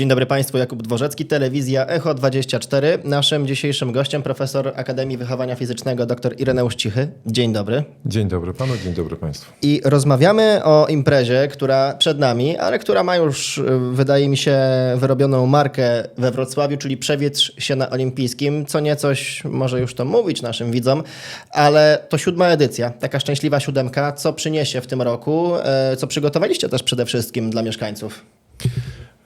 Dzień dobry Państwu, Jakub Dworzecki, telewizja Echo 24. Naszym dzisiejszym gościem profesor Akademii Wychowania Fizycznego dr Ireneusz Cichy. Dzień dobry. Dzień dobry panu, dzień dobry państwu. I rozmawiamy o imprezie, która przed nami, ale która ma już, y, wydaje mi się, wyrobioną markę we Wrocławiu, czyli przewietrz się na olimpijskim. Co niecoś może już to mówić naszym widzom, ale to siódma edycja, taka szczęśliwa siódemka. Co przyniesie w tym roku? E, Co przygotowaliście też przede wszystkim dla mieszkańców?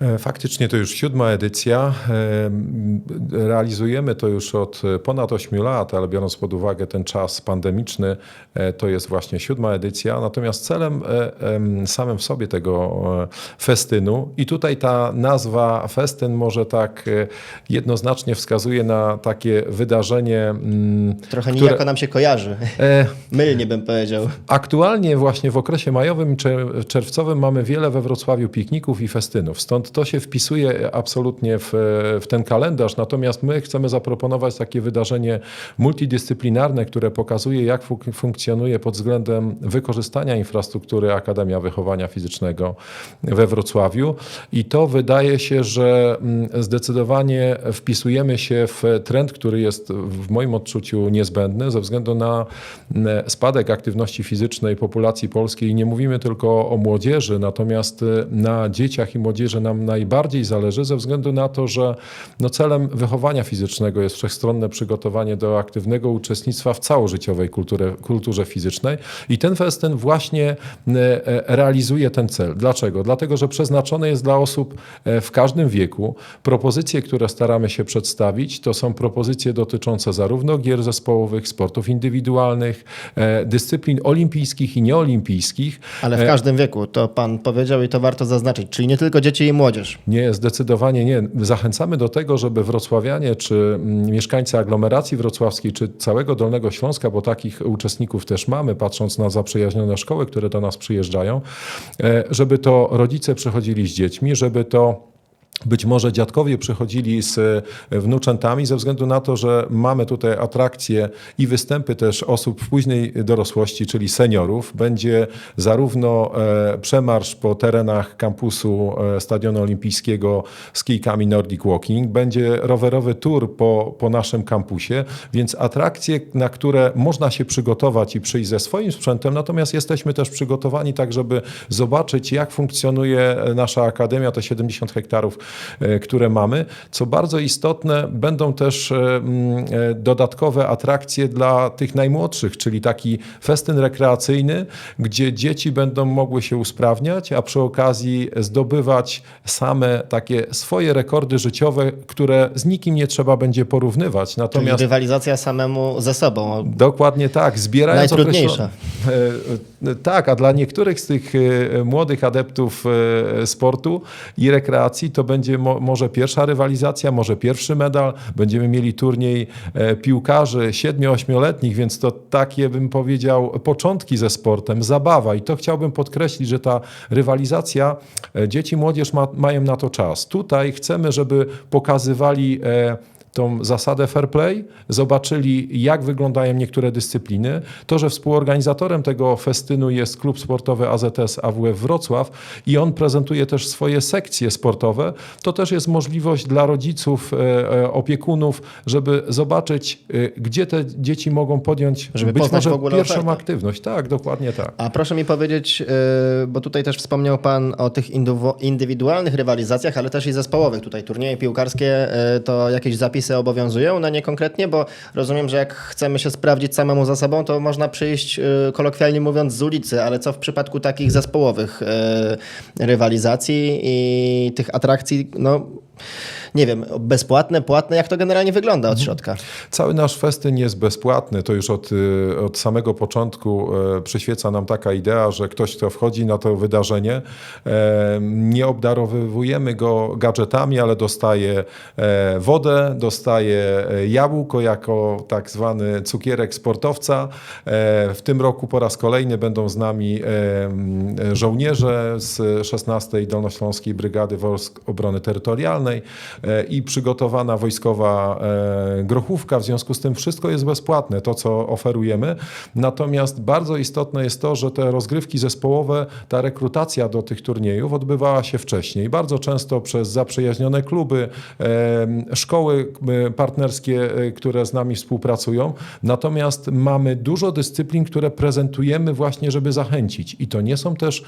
E, Faktycznie to już siódma edycja. E, Realizujemy to już od ponad 8 lat, ale biorąc pod uwagę ten czas pandemiczny, e, to jest właśnie siódma edycja. Natomiast celem e, em, samym w sobie tego e, festynu, i tutaj ta nazwa festyn może tak e, jednoznacznie wskazuje na takie wydarzenie, mm, Trochę które- nijako nam się kojarzy. e, Mylnie bym powiedział. Aktualnie właśnie w okresie majowym czer- czerwcowym mamy wiele we Wrocławiu pikników i festynów. Stąd to się wpisuje absolutnie w, w ten kalendarz. Natomiast my chcemy zaproponować takie wydarzenie multidyscyplinarne, które pokazuje, jak fun- funkcjonuje pod względem wykorzystania infrastruktury Akademia Wychowania Fizycznego we Wrocławiu. I to wydaje się, że mm, zdecydowanie wpisujemy się w trend, który jest w moim odczuciu niezbędny ze względu na mm, spadek aktywności fizycznej populacji polskiej. Nie mówimy tylko o młodzieży, natomiast y, na dzieciach i młodzieży nam najbardziej zależy ze względu na to, że no celem wychowania fizycznego jest wszechstronne przygotowanie do aktywnego uczestnictwa w całożyciowej kulturze, kulturze fizycznej i ten festyn właśnie e, realizuje ten cel. Dlaczego? Dlatego, że przeznaczony jest dla osób e, w każdym wieku. Propozycje, które staramy się przedstawić, to są propozycje dotyczące zarówno gier zespołowych, sportów indywidualnych, e, dyscyplin olimpijskich i nieolimpijskich. Ale w każdym wieku, to pan powiedział i to warto zaznaczyć, czyli nie tylko dzieci i młodzież. Nie, zdecydowanie nie. Zachęcamy do tego, żeby wrocławianie, czy mm, mieszkańcy aglomeracji wrocławskiej, czy całego Dolnego Śląska, bo takich uczestników też mamy, patrząc na zaprzyjaźnione szkoły, które do nas przyjeżdżają, e, żeby to rodzice przychodzili z dziećmi, żeby to być może dziadkowie przychodzili z e, wnuczętami ze względu na to, że mamy tutaj atrakcje i występy też osób w późnej dorosłości, czyli seniorów. Będzie zarówno e, przemarsz po terenach kampusu e, Stadionu Olimpijskiego z kijkami Nordic Walking, będzie rowerowy tour po, po naszym kampusie, więc atrakcje, na które można się przygotować i przyjść ze swoim sprzętem, natomiast jesteśmy też przygotowani tak, żeby zobaczyć, jak funkcjonuje nasza akademia, te 70 hektarów, które mamy. Co bardzo istotne, będą też e, e, dodatkowe atrakcje dla tych najmłodszych, czyli taki festyn rekreacyjny, gdzie dzieci będą mogły się usprawniać, a przy okazji zdobywać same takie swoje rekordy życiowe, które z nikim nie trzeba będzie porównywać. Czyli Natomiast rywalizacja samemu ze sobą. Dokładnie tak, zbierając Najtrudniejsza. określone- E, e, Tak, a dla niektórych z tych e, młodych adeptów e, sportu i rekreacji to będzie mo, może pierwsza rywalizacja, może pierwszy medal. Będziemy mieli turniej e, piłkarzy 7-8-letnich, więc to takie bym powiedział początki ze sportem, zabawa i to chciałbym podkreślić, że ta rywalizacja, e, dzieci, młodzież ma, mają na to czas. Tutaj chcemy, żeby pokazywali e, tą zasadę fair play, zobaczyli jak wyglądają niektóre dyscypliny. To, że współorganizatorem tego festynu jest klub sportowy AZS AWF Wrocław i on prezentuje też swoje sekcje sportowe, to też jest możliwość dla rodziców, e, e, opiekunów, żeby zobaczyć, e, gdzie te dzieci mogą podjąć Żeby być może pierwszą ofertę. aktywność. Tak, dokładnie tak. A proszę mi powiedzieć, bo tutaj też wspomniał Pan o tych indywidualnych rywalizacjach, ale też i zespołowych. Tutaj turnieje piłkarskie, to jakieś zapisy obowiązują? Na nie konkretnie, bo rozumiem, że jak chcemy się sprawdzić samemu za sobą, to można przyjść, yy, kolokwialnie mówiąc, z ulicy, ale co w przypadku takich zespołowych yy, rywalizacji i tych atrakcji, no nie wiem, bezpłatne, płatne, jak to generalnie wygląda od środka? Cały nasz festyn jest bezpłatny. To już od, y, od samego początku e, przyświeca nam taka idea, że ktoś, kto wchodzi na to wydarzenie, e, nie obdarowujemy go gadżetami, ale dostaje e, wodę, dostaje e, jabłko jako tak zwany cukierek sportowca. E, W tym roku po raz kolejny będą z nami e, żołnierze z 16 Dolnośląskiej Brygady Wojsk Obrony Terytorialnej. E, i przygotowana wojskowa e, grochówka. W związku z tym wszystko jest bezpłatne, to co oferujemy. Natomiast bardzo istotne jest to, że te rozgrywki zespołowe, ta rekrutacja do tych turniejów odbywała się wcześniej. Bardzo często przez zaprzyjaźnione kluby, e, szkoły partnerskie, które z nami współpracują. Natomiast mamy dużo dyscyplin, które prezentujemy właśnie, żeby zachęcić. I to nie są też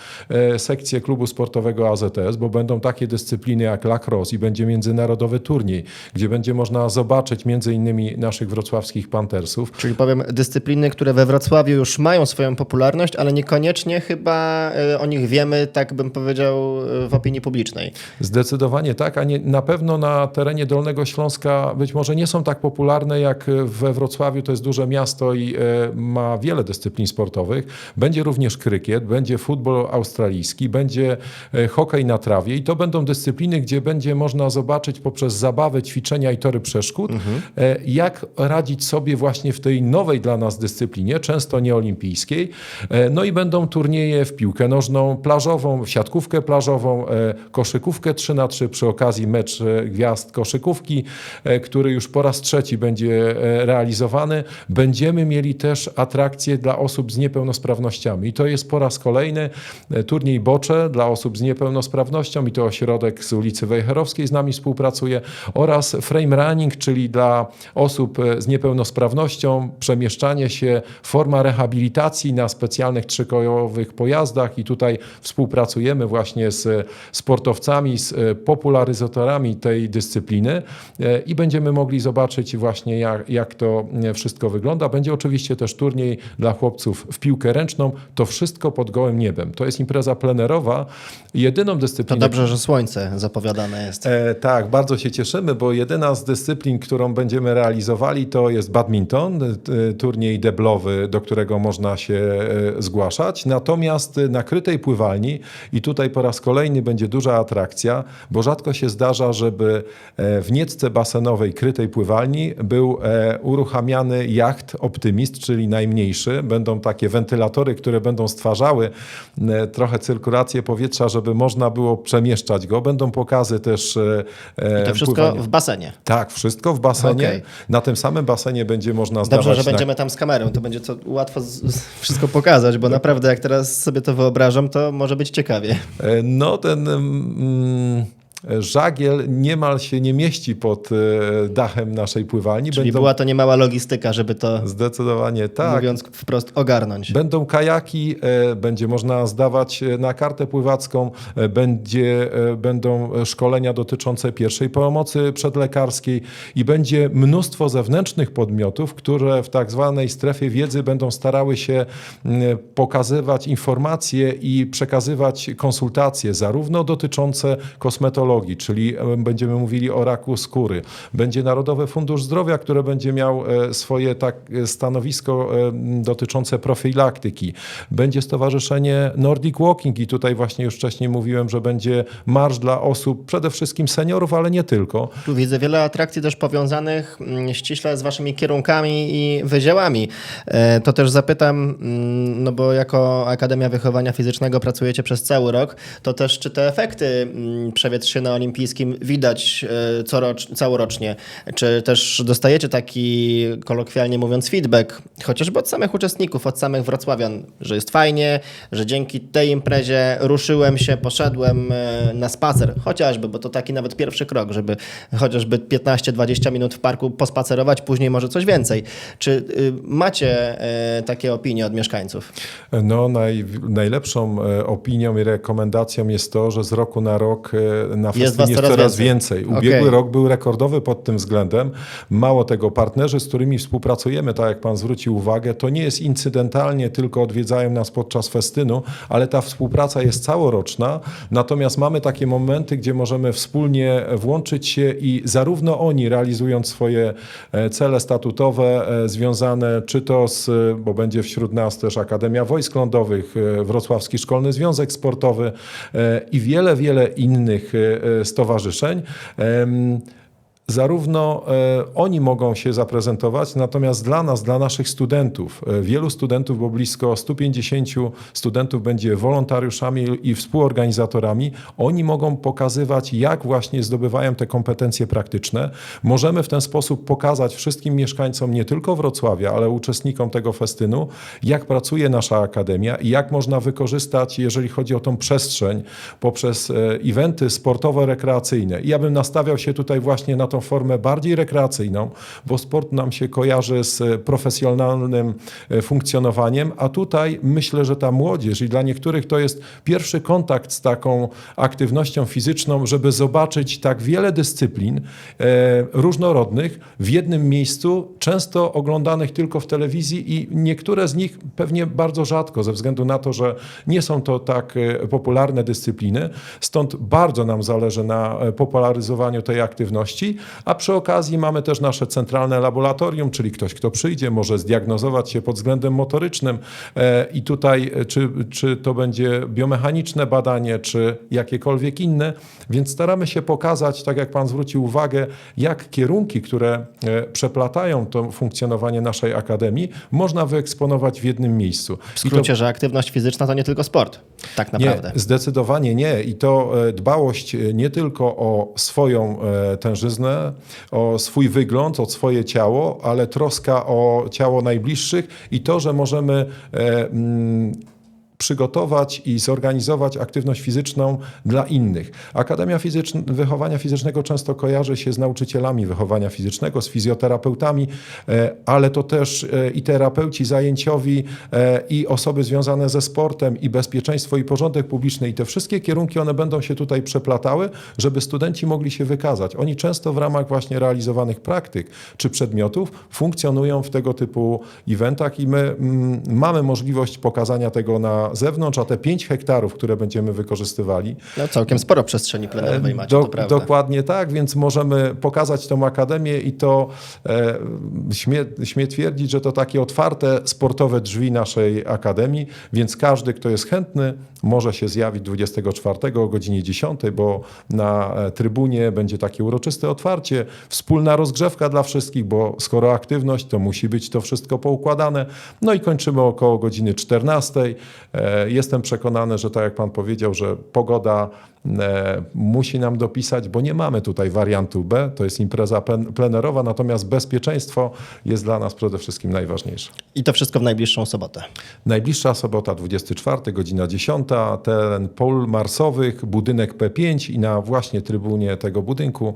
sekcje klubu sportowego AZS, bo będą takie dyscypliny jak lacrosse i będzie międzynarodowy turniej, gdzie będzie można zobaczyć między innymi naszych wrocławskich Pantersów. Czyli powiem, dyscypliny, które we Wrocławiu już mają swoją popularność, ale niekoniecznie chyba e, o nich wiemy, tak bym powiedział, e, w opinii publicznej. Zdecydowanie tak, a nie, na pewno na terenie Dolnego Śląska być może nie są tak popularne jak we Wrocławiu. To jest duże miasto i e, ma wiele dyscyplin sportowych. Będzie również krykiet, będzie futbol australijski, będzie hokej na trawie i to będą dyscypliny, gdzie będzie można zobaczyć poprzez zabawę, ćwiczenia i tory przeszkód, e, jak radzić sobie właśnie w tej nowej dla nas dyscyplinie, często nieolimpijskiej. E, No i będą turnieje w piłkę nożną, plażową, w siatkówkę plażową, e, koszykówkę 3 na 3 przy okazji mecz gwiazd koszykówki, który już po raz trzeci będzie realizowany. Będziemy mieli też atrakcje dla osób z niepełnosprawnościami. I to jest po raz kolejny turniej Bocze dla osób z niepełnosprawnością i to ośrodek z ulicy Wejherowskiej z nami współpracuje oraz Frame Running, czyli dla osób e, z niepełnosprawnością przemieszczanie się, forma rehabilitacji na specjalnych trzykołowych pojazdach i tutaj współpracujemy właśnie z sportowcami, z e, popularyzatorami tej dyscypliny e, i będziemy mogli zobaczyć właśnie jak, jak to wszystko wygląda. Będzie oczywiście też turniej dla chłopców w piłkę ręczną. To wszystko pod gołym niebem. To jest impreza plenerowa. Jedyną To dyscypliną... dobrze, że słońce zapowiadane jest. Tak, bardzo się cieszymy, bo jedyna z dyscyplin, którą będziemy realizowali, to jest badminton, turniej deblowy, do którego można się e, zgłaszać. Natomiast na krytej pływalni, i tutaj po raz kolejny będzie duża atrakcja, bo rzadko się zdarza, żeby e, w niecce basenowej krytej pływalni był e, uruchamiany jacht Optymist, czyli najmniejszy. Będą takie wentylatory, które będą stwarzały trochę cyrkulację powietrza, żeby można było przemieszczać go. Będą pokazy też e, e, To wszystko pływania. w basenie. Tak, wszystko w basenie. Okej. Na tym samym basenie będzie można zdawać Dobrze, że na- będziemy tam z kamerą, to będzie to łatwo z, z, wszystko pokazać, bo naprawdę jak teraz sobie to wyobrażam, to może być ciekawie. E, No, ten mm, żagiel niemal się nie mieści pod e, dachem naszej pływalni. Czyli Będą była to niemała logistyka, żeby to, zdecydowanie tak. mówiąc wprost, ogarnąć. Będą kajaki, e, będzie można zdawać e, na kartę pływacką, będzie, będą szkolenia dotyczące pierwszej pomocy przedlekarskiej i będzie mnóstwo zewnętrznych podmiotów, które w tak zwanej strefie wiedzy będą starały się pokazywać informacje i przekazywać konsultacje, zarówno dotyczące kosmetologii, czyli e, będziemy mówili o raku skóry. Będzie Narodowy Fundusz Zdrowia, które będzie miał e, swoje tak e, stanowisko dotyczące profilaktyki. Będzie Stowarzyszenie Nordic Walking i tutaj właśnie już wcześniej mówiłem, że będzie marsz dla osób, przede wszystkim seniorów, ale nie tylko. Tu widzę wiele atrakcji też powiązanych ściśle z waszymi kierunkami i wydziałami. To też zapytam, no bo jako Akademia Wychowania Fizycznego pracujecie przez cały rok, to też czy te efekty mm, przewietrzyny olimpijskim widać e, corocz, całorocznie? Czy też dostajecie taki, kolokwialnie mówiąc, feedback, chociażby od samych uczestników, od samych wrocławian, że jest fajnie, że dzięki tej imprezie ruszyłem się, poszedłem e, na spacer, chociażby, bo to taki nawet pierwszy krok, żeby chociażby 15-20 minut w parku pospacerować, później może coś więcej. Czy y, macie e, takie opinie od mieszkańców? No, naj, najlepszą opinią i rekomendacją jest to, że z roku na rok na festynie jest coraz więcej. więcej. Ubiegły Okej. rok był rekordowy pod tym względem. Mało tego, partnerzy, z którymi współpracujemy, tak jak pan zwrócił uwagę, to nie jest incydentalnie, tylko odwiedzają nas podczas festynu, ale ta współpraca jest całoroczna. Natomiast mamy takie momenty, gdzie możemy wspólnie włączyć się i zarówno oni realizując swoje e, cele statutowe e, związane czy to z, bo będzie wśród nas też Akademia Wojsk Lądowych, e, Wrocławski Szkolny Związek Sportowy e, i wiele, wiele innych e, e, stowarzyszeń. Zarówno e, oni mogą się zaprezentować, natomiast dla nas, dla naszych studentów, e, wielu studentów, bo blisko 150 studentów będzie wolontariuszami i współorganizatorami, oni mogą pokazywać, jak właśnie zdobywają te kompetencje praktyczne. Możemy w ten sposób pokazać wszystkim mieszkańcom nie tylko Wrocławia, ale uczestnikom tego festynu, jak pracuje nasza akademia i jak można wykorzystać, jeżeli chodzi o tą przestrzeń, poprzez e, eventy sportowo-rekreacyjne. Ja bym nastawiał się tutaj właśnie na tą formę bardziej rekreacyjną, bo sport nam się kojarzy z profesjonalnym e, funkcjonowaniem, a tutaj myślę, że ta młodzież i dla niektórych to jest pierwszy kontakt z taką aktywnością fizyczną, żeby zobaczyć tak wiele dyscyplin e, różnorodnych w jednym miejscu, często oglądanych tylko w telewizji i niektóre z nich pewnie bardzo rzadko, ze względu na to, że nie są to tak e, popularne dyscypliny. Stąd bardzo nam zależy na e, popularyzowaniu tej aktywności, a przy okazji mamy też nasze centralne laboratorium, czyli ktoś, kto przyjdzie, może zdiagnozować się pod względem motorycznym e, i tutaj e, czy, czy to będzie biomechaniczne badanie, czy jakiekolwiek inne, więc staramy się pokazać, tak jak Pan zwrócił uwagę, jak kierunki, które e, przeplatają to funkcjonowanie naszej akademii, można wyeksponować w jednym miejscu. W I to skrócie, że aktywność fizyczna to nie tylko sport. Tak naprawdę. nie, zdecydowanie nie. I to e, dbałość e, nie tylko o swoją e, tężyznę, o swój wygląd, o swoje ciało, ale troska o ciało najbliższych i to, że możemy e, mm, przygotować i zorganizować aktywność fizyczną dla innych. Akademia Fizyczn- Wychowania Fizycznego często kojarzy się z nauczycielami wychowania fizycznego, z fizjoterapeutami, e, ale to też e, i terapeuci zajęciowi, e, i osoby związane ze sportem, i bezpieczeństwo, i porządek publiczny, i te wszystkie kierunki, one będą się tutaj przeplatały, żeby studenci mogli się wykazać. Oni często w ramach właśnie realizowanych praktyk czy przedmiotów funkcjonują w tego typu eventach i my mm, mamy możliwość pokazania tego na zewnątrz, a te 5 hektarów, które będziemy wykorzystywali, No, całkiem sporo przestrzeni plenerowej macie, do, to prawda. dokładnie tak, więc możemy pokazać tą akademię i to e, śmie, śmie twierdzić, że to takie otwarte sportowe drzwi naszej akademii, więc każdy, kto jest chętny, może się zjawić 24 o godzinie 10, bo na e, trybunie będzie takie uroczyste otwarcie, wspólna rozgrzewka dla wszystkich, bo skoro aktywność, to musi być to wszystko poukładane. No i kończymy około godziny 14. E, Jestem przekonany, że tak jak pan powiedział, że pogoda e, musi nam dopisać, bo nie mamy tutaj wariantu B, to jest impreza plenerowa, natomiast bezpieczeństwo jest dla nas przede wszystkim najważniejsze. I to wszystko w najbliższą sobotę. Najbliższa sobota 24, godzina 10, teren pol marsowych, budynek P5 i na właśnie trybunie tego budynku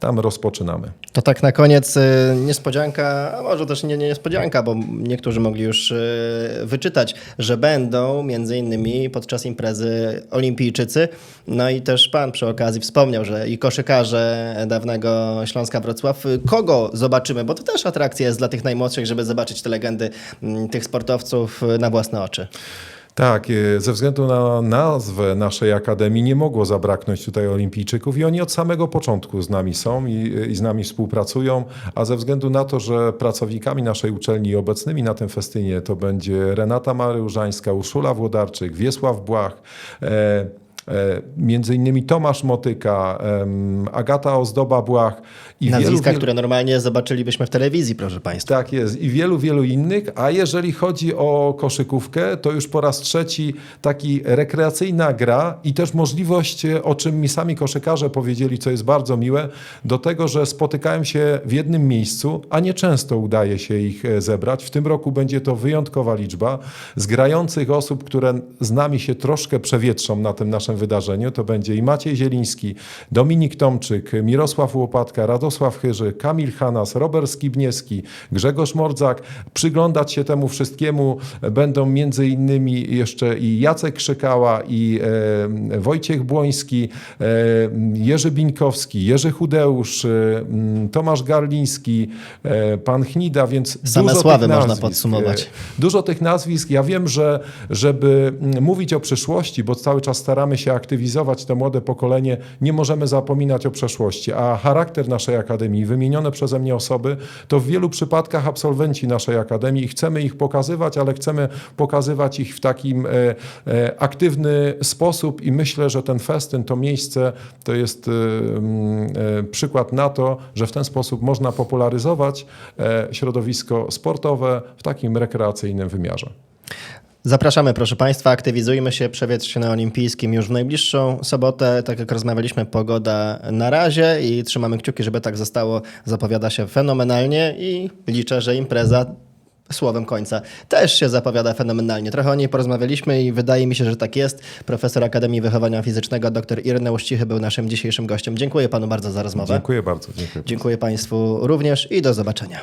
tam rozpoczynamy. To tak na koniec y, niespodzianka, a może też nie, nie niespodzianka, bo niektórzy mogli już y, wyczytać, że będą między innymi podczas imprezy olimpijczycy. No i też pan przy okazji wspomniał, że i koszykarze dawnego Śląska Wrocław. Kogo zobaczymy? Bo to też atrakcja jest dla tych najmłodszych, żeby zobaczyć te legendy mm, tych sportowców na własne oczy. Tak, e, ze względu na nazwę naszej akademii nie mogło zabraknąć tutaj olimpijczyków i oni od samego początku z nami są i, i z nami współpracują, a ze względu na to, że pracownikami naszej uczelni obecnymi na tym festynie to będzie Renata Maryłżańska, Urszula Włodarczyk, Wiesław Błach, e, między innymi Tomasz Motyka, Agata Ozdoba-Błach i Nazwiska, wielu, które normalnie zobaczylibyśmy w telewizji, proszę państwa. tak jest. I wielu, wielu innych. A jeżeli chodzi o koszykówkę, to już po raz trzeci taki rekreacyjna gra i też możliwość, e, o czym mi sami koszykarze powiedzieli, co jest bardzo miłe, do tego, że spotykają się w jednym miejscu, a nie często udaje się ich e, zebrać. W tym roku będzie to wyjątkowa liczba z grających osób, które z nami się troszkę przewietrzą na tym naszym wydarzeniu. To będzie i Maciej Zieliński, Dominik Tomczyk, Mirosław Łopatka, Radosław Chyży, Kamil Hanas, Robert Skibniewski, Grzegorz Mordzak. Przyglądać się temu wszystkiemu będą między innymi jeszcze i Jacek Krzykała, i e, Wojciech Błoński, e, Jerzy Bińkowski, Jerzy Chudeusz, e, Tomasz Garliński, e, pan Chnida, więc Same dużo sławy tych można nazwisk, podsumować. Dużo tych nazwisk. Ja wiem, że żeby mówić o przyszłości, bo cały czas staramy się aktywizować te młode pokolenie, nie możemy zapominać o przeszłości. A charakter naszej Akademii, wymienione przeze mnie osoby, to w wielu przypadkach absolwenci naszej Akademii chcemy ich pokazywać, ale chcemy pokazywać ich w takim e, e, aktywny sposób i myślę, że ten festyn, to miejsce, to jest e, przykład na to, że w ten sposób można popularyzować środowisko sportowe w takim rekreacyjnym wymiarze. Zapraszamy, proszę Państwa, aktywizujmy się, przewietrzcie na Olimpijskim już w najbliższą sobotę. Tak jak rozmawialiśmy, pogoda na razie i trzymamy kciuki, żeby tak zostało. Zapowiada się fenomenalnie i liczę, że impreza słowem końca też się zapowiada fenomenalnie. Trochę o niej porozmawialiśmy i wydaje mi się, że tak jest. Profesor Akademii Wychowania Fizycznego dr Ireneusz Cichy był naszym dzisiejszym gościem. Dziękuję Panu bardzo za rozmowę. Dziękuję bardzo. Dziękuję. Dziękuję Państwu również i do zobaczenia.